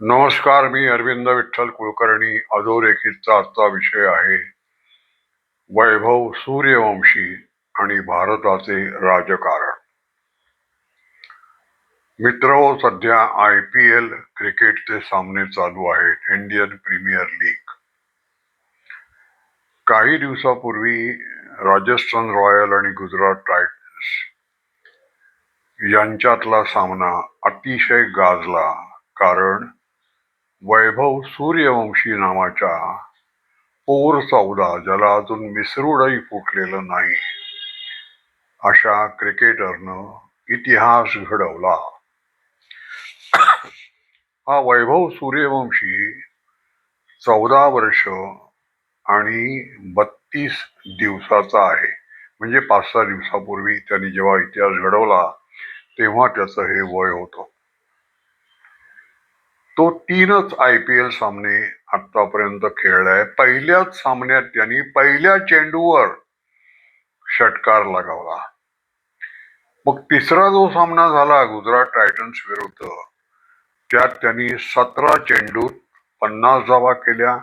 नमस्कार मी अरविंद विठ्ठल कुलकर्णी अधोरेखितचा आजचा विषय आहे वैभव सूर्यवंशी आणि भारताचे राजकारण. मित्र सध्या आय पी एल क्रिकेटचे सामने चालू आहेत इंडियन प्रीमियर लीग. काही दिवसापूर्वी राजस्थान रॉयल आणि गुजरात टायटन्स यांच्यातला सामना अतिशय गाजला कारण वैभव सूर्यवंशी नावाच्या पोर चौदा ज्याला अजून मिसरूडही फुटलेलं नाही. अशा क्रिकेटरनं इतिहास घडवला. हा वैभव सूर्यवंशी चौदा वर्ष आणि बत्तीस दिवसाचा आहे. म्हणजे पाच सहा दिवसापूर्वी त्यांनी जेव्हा इतिहास घडवला तेव्हा त्याचं हे वय होतं. तो तीनच आय पी एल सामने आतापर्यंत खेळलाय पहिल्याच सामन्यात त्यांनी पहिल्या चेंडूवर षटकार लगावला. मग तिसरा जो सामना झाला गुजरात टायटन्स विरुद्ध त्यात त्यांनी सतरा चेंडूत पन्नास धावा केल्या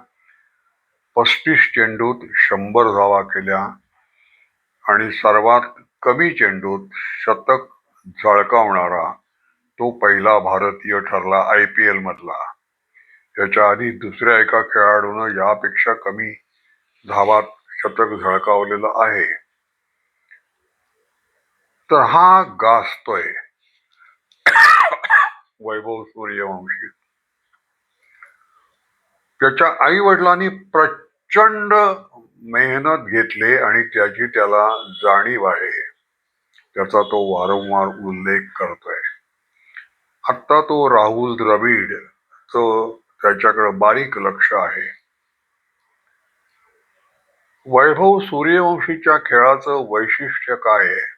पस्तीस चेंडूत शंभर धावा केल्या आणि सर्वात कमी चेंडूत शतक झळकावणारा तो पहिला भारतीय ठरला आय पी एल मधला. त्याच्या आधी दुसऱ्या एका खेळाडूनं यापेक्षा कमी धावात शतक झळकावलेलं आहे. तर हा गाजतोय. वैभव सूर्यवंशी. त्याच्या आई वडिलांनी प्रचंड मेहनत घेतली आणि त्याची त्याला जाणीव आहे. त्याचा तो वारंवार उल्लेख करतोय. आत्ता तो राहुल द्रविड तो त्याच्याकडे बारीक लक्ष आहे. वैभव सूर्यवंशीच्या खेळाचं वैशिष्ट्य काय आहे?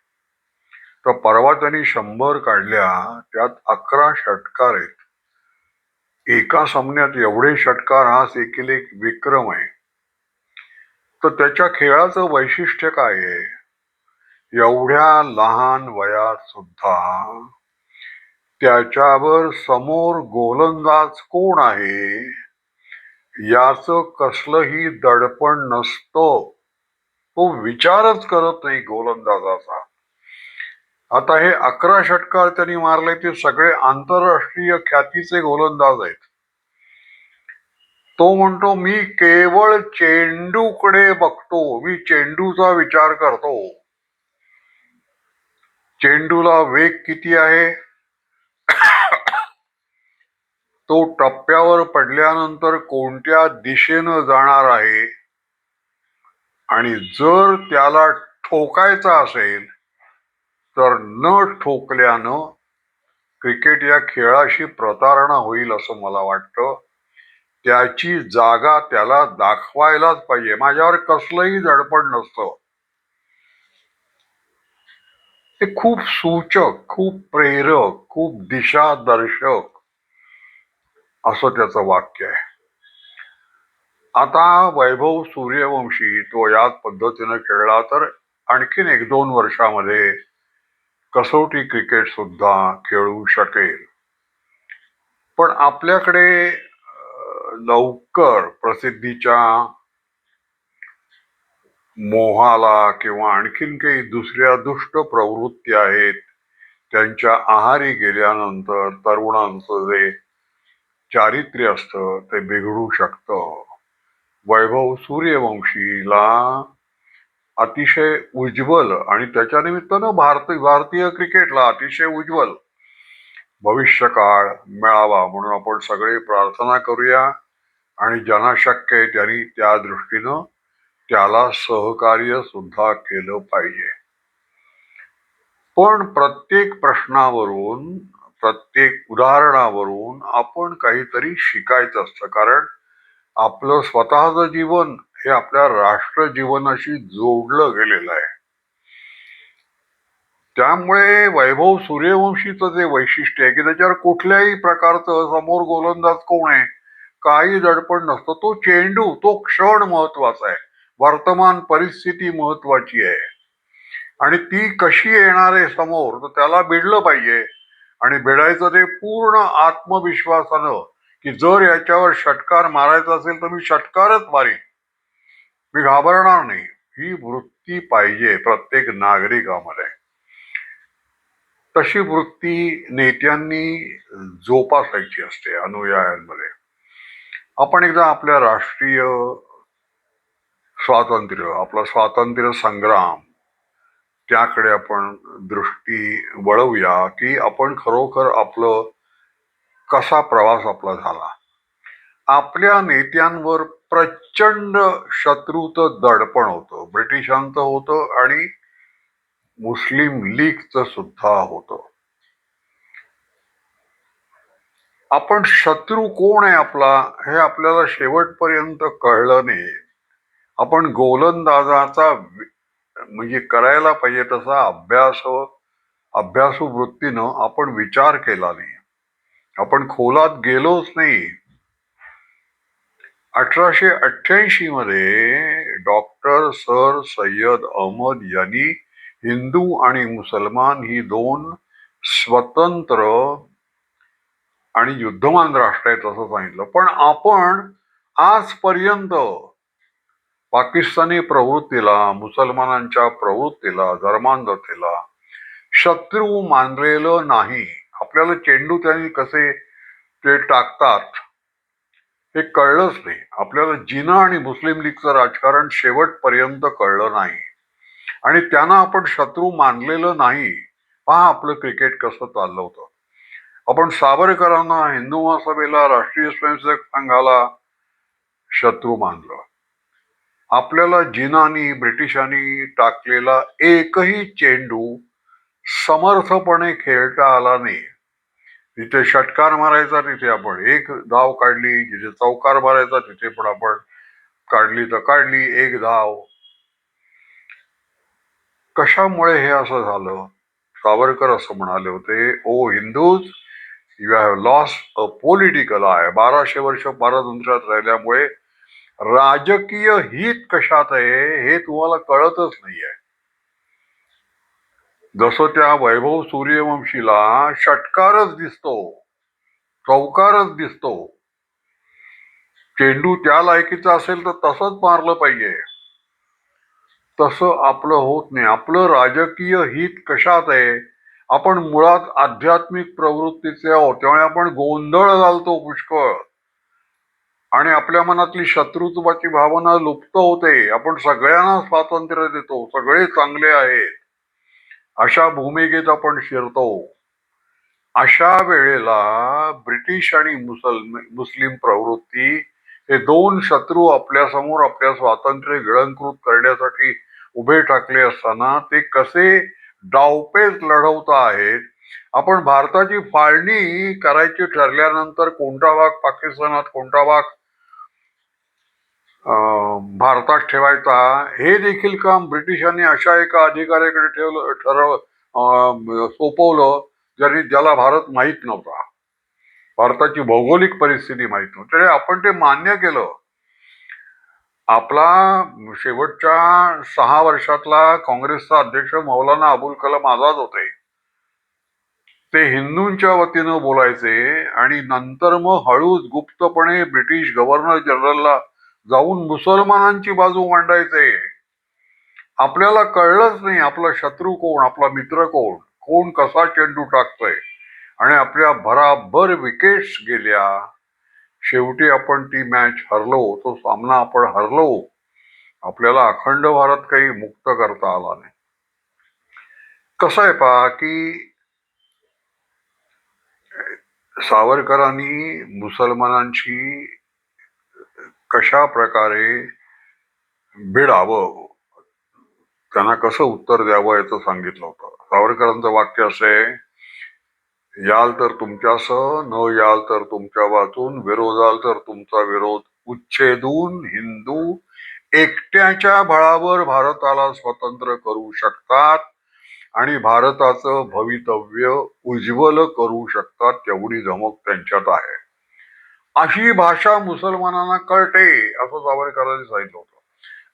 तर परवा त्यांनी शंभर काढल्या त्यात अकरा षटकार आहेत. एका सामन्यात एवढे षटकार हा देखील एक विक्रम आहे. तर त्याच्या खेळाचं वैशिष्ट्य काय आहे? एवढ्या लहान वयात सुद्धा त्याच्यावर समोर गोलंदाज कोण आहे? याच कसलंही दडपण नसतं. तो विचारच करत नाही गोलंदाजाचा. आता हे अकरा षटकार त्यांनी मारले ते सगळे आंतरराष्ट्रीय ख्यातीचे गोलंदाज आहेत. तो म्हणतो मी केवळ चेंडूकडे बघतो मी चेंडूचा विचार करतो. चेंडूला वेग किती आहे? तो टप्प्यावर पडल्यानंतर कोणत्या दिशेनं जाणार आहे? आणि जर त्याला ठोकायचा असेल तर न ठोकल्यानं क्रिकेट या खेळाशी प्रतारणा होईल असं मला वाटतं. त्याची जागा त्याला दाखवायलाच पाहिजे. माझ्यावर कसलंही दडपण नसतं. ते खूप सूचक खूप प्रेरक खूप दिशादर्शक असं त्याचं वाक्य आहे. आता वैभव सूर्यवंशी तो याच पद्धतीनं खेळला तर आणखीन एक दोन वर्षामध्ये कसोटी क्रिकेट सुद्धा खेळू शकेल. पण आपल्याकडे लवकर प्रसिद्धीच्या मोहाला किंवा आणखीन काही दुसऱ्या दुष्ट प्रवृत्ती आहेत त्यांच्या आहारी गेल्यानंतर तरुणांचं जे चारित्र्य असतं ते बिघडू शकतं. वैभव सूर्यवंशीला अतिशय उज्ज्वल आणि त्याच्या निमित्तानं भारत भारतीय क्रिकेटला अतिशय उज्ज्वल भविष्यकाळ मिळावा म्हणून आपण सगळे प्रार्थना करूया आणि ज्यांना शक्य आहे त्यांनी त्या दृष्टीनं त्याला सहकार्य सुद्धा केलं पाहिजे. पण प्रत्येक प्रश्नावरून प्रत्येक उदाहरणावरून आपण काहीतरी शिकायचं असतं. कारण आपलं स्वतःचं जीवन हे आपल्या राष्ट्र जीवनाशी जोडलं गेलेलं आहे. त्यामुळे वैभव सूर्यवंशीचं जे वैशिष्ट्य आहे की त्याच्यावर कुठल्याही प्रकारचं समोर गोलंदाज कोण आहे काही दडपण नसतं. तो चेंडू तो क्षण महत्त्वाचा आहे. वर्तमान परिस्थिती महत्वाची आहे. आणि ती कशी येणार आहे समोर तर त्याला भिडलं पाहिजे. आणि भिडायचं ते पूर्ण आत्मविश्वासानं की जर याच्यावर षटकार मारायचा असेल तर मी षटकारच मारीन. मी घाबरणार नाही. ही वृत्ती पाहिजे प्रत्येक नागरिकामध्ये तशी वृत्ती नेत्यांनी जोपासायची असते अनुयायांमध्ये. आपण एकदा आपल्या राष्ट्रीय स्वातंत्र्य आपला स्वातंत्र्य संग्राम त्याकडे आपण दृष्टी वळवूया की आपण खरोखर आपलं कसा प्रवास आपला झाला. आपल्या नेत्यांवर प्रचंड शत्रूचं दडपण होतं. ब्रिटिशांचं होतं आणि मुस्लिम लीगचं सुद्धा होतं. आपण शत्रू कोण आहे आपला हे आपल्याला शेवटपर्यंत कळलं नाही. आपण गोलंदाजाचा म्हणजे करायला पाहिजे तसा अभ्यास अभ्यासू वृत्तीनं आपण विचार केला नाही. आपण खोलात गेलोच नाही. अठराशे अठ्ठ्याऐंशी मध्ये डॉक्टर सर सय्यद अहमद यांनी हिंदू आणि मुसलमान ही दोन स्वतंत्र आणि युद्धमान राष्ट्र आहेत असं सांगितलं. पण आपण आजपर्यंत पाकिस्तानी प्रवृत्तीला मुसलमानांच्या प्रवृत्तीला धर्मांधतेला शत्रू मानलेलं नाही. आपल्याला चेंडू त्यांनी कसे ते टाकतात हे कळलंच नाही. आपल्याला जिना आणि मुस्लिम लीगचं राजकारण शेवटपर्यंत कळलं नाही. आणि त्यांना आपण शत्रू मानलेलं नाही. पहा आपलं क्रिकेट कसं चाललं होतं. आपण सावरकरांना हिंदू महासभेला राष्ट्रीय स्वयंसेवक संघाला शत्रू मानलं. आपल्याला जिनानी ब्रिटिशांनी टाकलेला एकही चेंडू समर्थपणे खेळता आला नाही. तिथे षटकार मारायचा तिथे आपण एक धाव काढली जिथे चौकार मारायचा तिथे पण आपण काढली तर काढली एक धाव. कशामुळे हे असं झालं? सावरकर असं म्हणाले होते O Hindus you have lost a political आहे बाराशे वर्ष पारतंत्र्यात राहिल्यामुळे राजकीय हित कशात आहे हे तुम्हाला कळतच नाहीये. जसं त्या वैभव सूर्यवंशीला षटकारच दिसतो चौकारच दिसतो. चेंडू त्या लायकीचा असेल तर तसंच मारलं पाहिजे. तसं आपलं होत नाही. आपलं राजकीय हित कशात आहे? आपण मुळात आध्यात्मिक प्रवृत्तीचे आहोत. त्यामुळे आपण गोंधळ घालतो पुष्कळ. आणि आपल्या मनातली शत्रुत्वाची भावना लुप्त होते. आपण सगळ्यांना स्वातंत्र्य देतो. सगळे चांगले आहेत. अशा भूमिकेत आपण शिरतो. अशा वेळेला ब्रिटिश आणि मुसल मुस्लिम प्रवृत्ती हे दोन शत्रू आपल्यासमोर आपल्या स्वातंत्र्य गिळंकृत करण्यासाठी उभे टाकले असताना ते कसे डावपेच लढवता आहेत आपण भारताची फाळणी करायची ठरल्यानंतर कोणता भाग पाकिस्तानात कोणता भाग भारतात ठेवायचा हे देखील काम ब्रिटिशांनी अशा एका अधिकाऱ्याकडे ठेवलं ठरव सोपवलं ज्यांनी ज्याला भारत माहीत नव्हता. भारताची भौगोलिक परिस्थिती माहीत नव्हती. त्यामुळे आपण ते मान्य केलं. आपला शेवटच्या सहा वर्षातला काँग्रेसचा अध्यक्ष मौलाना अबुल कलाम आझाद होते. ते हिंदूंच्या वतीनं बोलायचे आणि नंतर मग हळूच गुप्तपणे ब्रिटिश गव्हर्नर जनरलला जाऊन मुसलमानांची बाजू मांडायचे. आपल्याला कळलंच नाही आपला शत्रू कोण आपला मित्र कोण कोण कसा चेंडू टाकतोय. आणि आपल्या भराभर विकेट्स गेल्या. शेवटी आपण ती मॅच हरलो तो सामना आपण हरलो. आपल्याला अखंड भारत काही मुक्त करता आला नाही. कसं आहे पहा की सावरकरांनी मुसलमानांची कशा प्रकारे भिडावं त्यांना कसं उत्तर द्यावं याचं सांगितलं होतं. सावरकरांचं वाक्य असे याल तर तुमच्यासह न याल तर तुमच्या वाचून विरोधाल तर तुमचा विरोध उच्छेदून हिंदू एकट्याच्या बळावर भारताला स्वतंत्र करू शकतात आणि भारताचं भवितव्य उज्ज्वल करू शकतात तेवढी धमक त्यांच्यात आहे. अशी भाषा मुसलमानांना कळते असं सावरकरांनी सांगितलं होतं.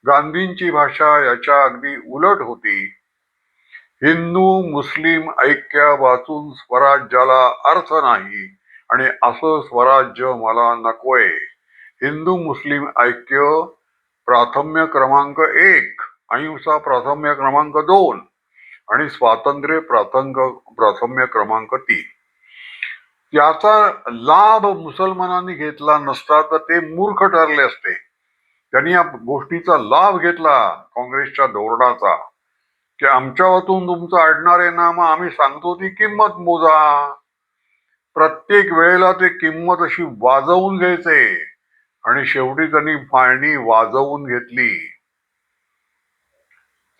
गांधींची भाषा याच्या अगदी उलट होती. हिंदू मुस्लिम ऐक्य वाचून स्वराज्याला अर्थ नाही आणि असं स्वराज्य मला नकोय. हिंदू मुस्लिम ऐक्य प्राथम्य क्रमांक एक अहिंसा प्राथम्य क्रमांक दोन आणि स्वातंत्र्य प्राथंक प्राथम्य क्रमांक तीन. त्याचा लाभ मुसलमानांनी घेतला नसता तर ते मूर्ख ठरले असते. त्यांनी या गोष्टीचा लाभ घेतला काँग्रेसच्या धोरणाचा. की आमच्या वतून तुमचं अडणारे आहे ना मग आम्ही सांगतो ती किंमत मोजा. प्रत्येक वेळेला ते किंमत अशी वाजवून घ्यायचे. आणि शेवटी त्यांनी फाळणी वाजवून घेतली.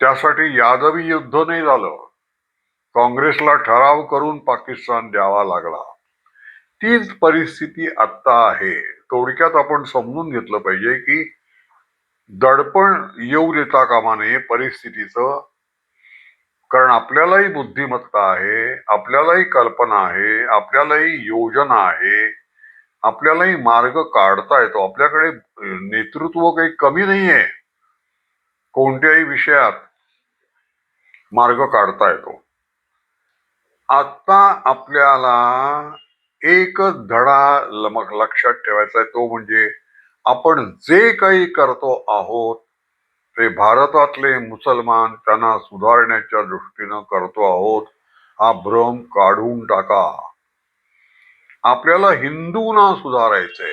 त्यासाठी यादवी युद्ध नाही झालं. काँग्रेसला ठराव करून पाकिस्तान द्यावा लागला. तीच परिस्थिती आत्ता आहे. थोडक्यात आपण समजून घेतलं पाहिजे की दडपण येऊ देता कामा नये परिस्थितीचं. कारण आपल्यालाही बुद्धिमत्ता आहे आपल्यालाही कल्पना आहे आपल्यालाही योजना आहे. आपल्यालाही मार्ग काढता येतो. आपल्याकडे नेतृत्व काही कमी नाही आहे कोणत्याही विषयात मार्ग काढता येतो. आता आपल्याला एकच धडा लमक लक्षात ठेवायचा आहे तो म्हणजे आपण जे काही करतो आहोत ते भारतातले मुसलमान त्यांना सुधारण्याच्या दृष्टीनं करतो आहोत हा भ्रम काढून टाका. आपल्याला हिंदूंना सुधारायचंय.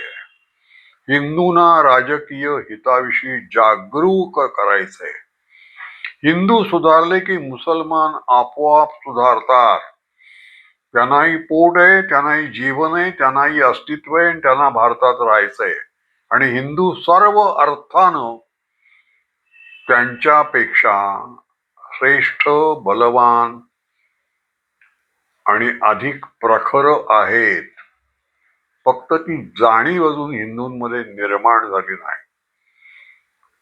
हिंदूंना राजकीय हिताविषयी जागरूक करायचंय. हिंदू सुधारले की मुसलमान आपोआप सुधारतात. त्यांनाही पोट आहे त्यांनाही जीवन आहे त्यांनाही अस्तित्व आहे आणि त्यांना भारतात राहायचंय आणि हिंदू सर्व अर्थानं त्यांच्यापेक्षा श्रेष्ठ बलवान आणि अधिक प्रखर आहेत. फक्त ती जाणीव अजून हिंदूंमध्ये निर्माण झाली नाही.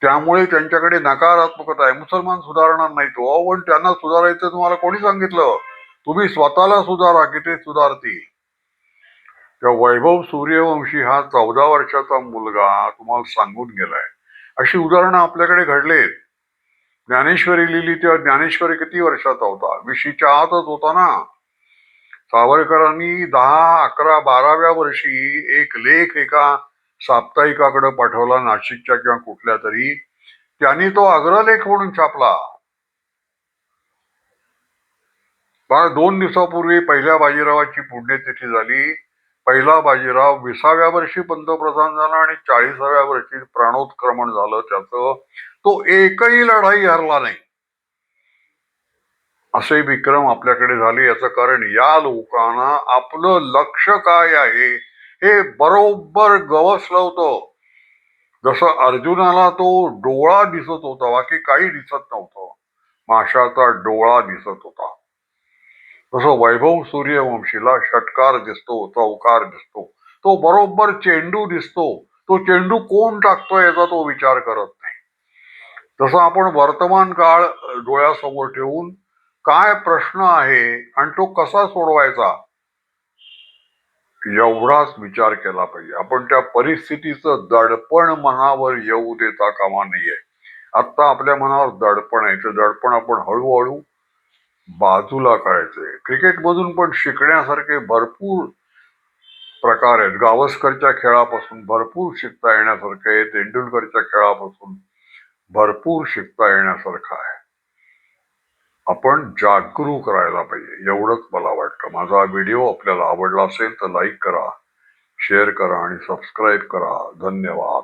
त्यामुळे त्यांच्याकडे नकारात्मकता आहे. मुसलमान सुधारणार नाही तो. पण त्यांना सुधारायचं तुम्हाला कोणी सांगितलं? तुम्ही स्वतःला सुधारा की ते सुधारतील. त्या वैभव सूर्यवंशी हा चौदा वर्षाचा मुलगा तुम्हाला सांगून गेलाय. अशी उदाहरणं आपल्याकडे घडलेत. ज्ञानेश्वरी लिहिली तेव्हा ज्ञानेश्वरी किती वर्षाचा होता? विशीच्या आतच होता ना. सावरकरांनी दहा अकरा बाराव्या वर्षी एक लेख एका साप्ताहिकाकडे पाठवला नाशिकच्या किंवा कुठल्या तरी. त्यांनी तो अग्रलेख म्हणून छापला. पण दोन दिवसापूर्वी पहिल्या बाजीरावाची पुण्यतिथी झाली. पहिला बाजीराव विसाव्या वर्षी पंतप्रधान झाला आणि चाळीसाव्या वर्षी प्राणोत्क्रमण झालं त्याचं. तो एकही लढाई हरला नाही. असे विक्रम आपल्याकडे झाले. याचं कारण या लोकांना आपलं लक्ष काय आहे हे बरोबर गवसलं होतं. जसं अर्जुनाला तो डोळा दिसत होता बाकी काही दिसत नव्हतं. माशाचा डोळा दिसत होता. तसं वैभव सूर्यवंशीला षटकार दिसतो चौकार दिसतो. तो बरोबर चेंडू दिसतो. तो चेंडू कोण टाकतोय याचा तो विचार करत नाही. तसं आपण वर्तमान काळ डोळ्यासमोर ठेवून काय प्रश्न आहे आणि तो कसा सोडवायचा एवढाच विचार केला पाहिजे. आपण त्या परिस्थितीचं दडपण मनावर येऊ देता कामा नाहीये आत्ता आपल्या मनावर दडपण आहे. ते दडपण आपण हळूहळू बाजूला करायचंय क्रिकेटमधून पण शिकण्यासारखे भरपूर प्रकार आहेत. गावस्करच्या खेळापासून भरपूर शिकता येण्यासारखं आहे तेंडुलकरच्या खेळापासून भरपूर शिकता येण्यासारखं आहे. आपण जागरूक राहायला पाहिजे. एवढंच मला वाटतं. माझा व्हिडिओ आपल्याला आवडला असेल तर लाईक करा शेअर करा आणि सबस्क्राईब करा. धन्यवाद.